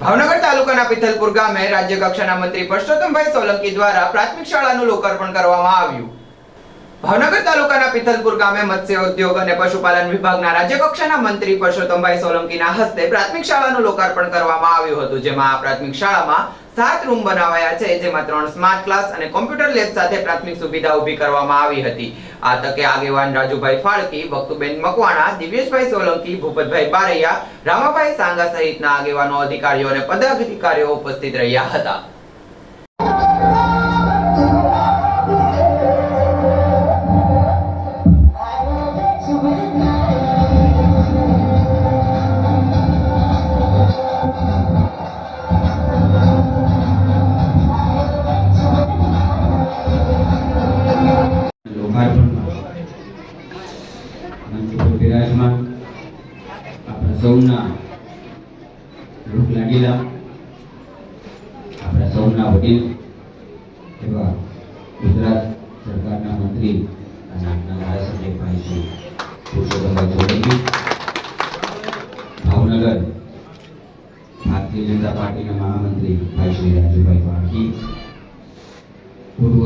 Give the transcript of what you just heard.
ભાવનગર તાલુકાના પિથલપુર ગામે રાજ્ય કક્ષાના મંત્રી પરસોત્તમભાઈ સોલંકી દ્વારા પ્રાથમિક શાળાનું લોકાર્પણ કરવામાં આવ્યું. ભાવનગર તાલુકાના પિથલપુર ગામે મત્સ્ય ઉદ્યોગ અને પશુપાલન વિભાગના રાજ્ય કક્ષાના મંત્રી પરસોત્તમભાઈ સોલંકીના હસ્તે પ્રાથમિક શાળાનું લોકાર્પણ કરવામાં આવ્યું હતું, જેમાં આ પ્રાથમિક શાળામાં સાત રૂમ બનાવાયા છે, જેમાં ત્રણ સ્માર્ટ ક્લાસ અને કોમ્પ્યુટર લેબ સાથે પ્રાથમિક સુવિધા ઊભી કરવામાં આવી હતી. આ તકે આગેવાન રાજુભાઈ ફાળકી, ભક્તુબેન મકવાણા, દિવ્યેશભાઈ સોલંકી, ભૂપતભાઈ બારૈયા, રામાભાઈ સાંગા સહિતના આગેવાનો, અધિકારીઓ અને પદાધિકારીઓ ઉપસ્થિત રહ્યા હતા. લોકાર્પણમાં પર બિરાજમાન આપણા સૌના લોક લાગેલા આપણા સૌના વડીલ એવા ગુજરાત સરકારના મંત્રી અને આપના ધારાસભ્ય ભાઈ શ્રી પુરુષોત્તમભાઈ સોલંકી ભાવનગર ભારતીય જનતા પાર્ટીના મહામંત્રી ભાઈ શ્રી રાજુભાઈ પારકી પૂર્વ